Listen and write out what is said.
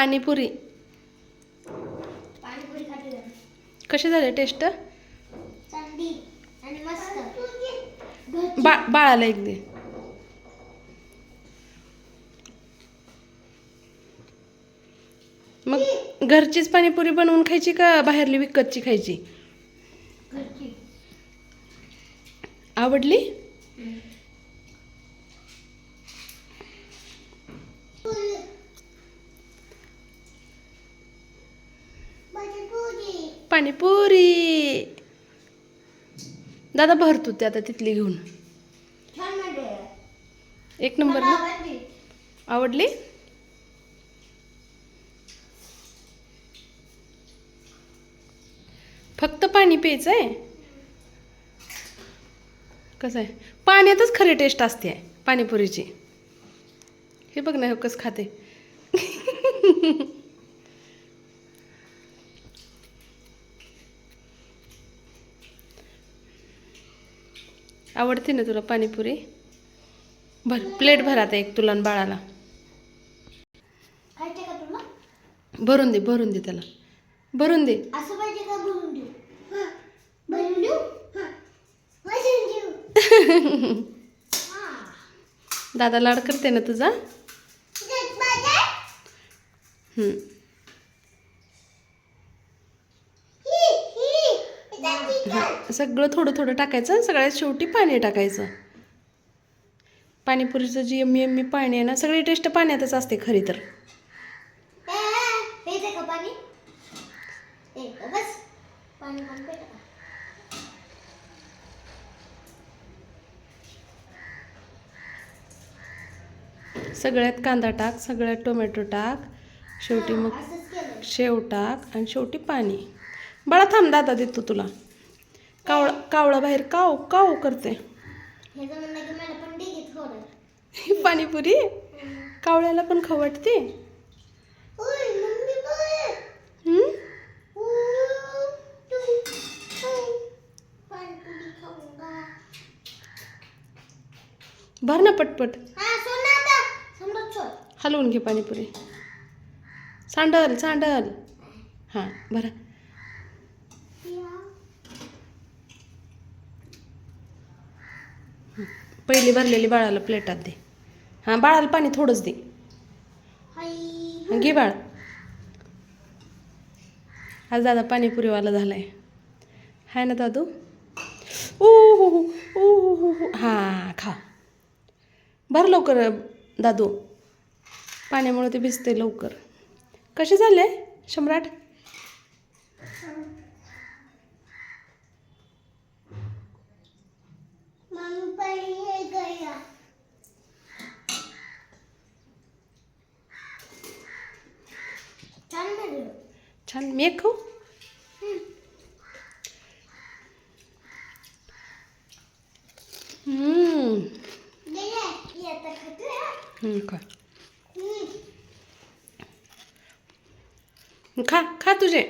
पाणीपुरी. कशी झाले टेस्ट. बा बाळाला एक दे मग घरचीच पाणीपुरी बनवून खायची का बाहेरली विकतची खायची. आवडली पाणीपुरी. दादा भरतो ते आता तिथली घेऊन. म्हणजे. एक नंबर ना? आवडली. फक्त पाणी प्यायचं आहे कसं आहे? पाण्यातच खरी टेस्ट असते. पाणीपुरीची. हे बघ ना हे कसं खाते. आवडते ना तुला पाणीपुरी? भर प्लेट भर आता एक तुला बाळाला. भरून दे भरून दे त्याला. भरून दे. दादा लाड करते ना तुझा त्यात माझ्या हम्म. ही, ही. त्यात ही हा कर. सगळं थोडं थोडं टाकायचं आणि सगळ्यात शेवटी पाणी टाकायचं. पाणीपुरीचं जी एम्मी एम्मी पाणी आहे ना सगळी टेस्ट पाण्यातच असते खरी तर. सगळ्यात कांदा टाक सगळ्यात टोमॅटो टाक शेवटी मग शेव टाक आणि शेवटी पाणी. बाळा थांब दादा देतो तुला. कावळा कावळा बाहेर काव काव करते. ही पाणीपुरी? कावळ्याला पण खाऊ वाटते? भर ना पटपट. हलवून घे पाणीपुरी. सांडल सांडल. हां बरं पहिली भरलेली बाळाला प्लेटात दे. हां बाळाला पाणी थोडंच दे. घे बाळ. आज दादा पाणीपुरीवाला झालाय. हाय ना दादू? ओ हो हो ओ हो हो हो हां खा. भर लवकर दादू. पाण्यामुळे ते भिजते लवकर. कसे झाले? सम्राट पाणी हे गया छान झालं छान मी एक खाऊ हम्म. गेले ये आता खातोय हा. हम्म, खा हम्म. खा खा तुझे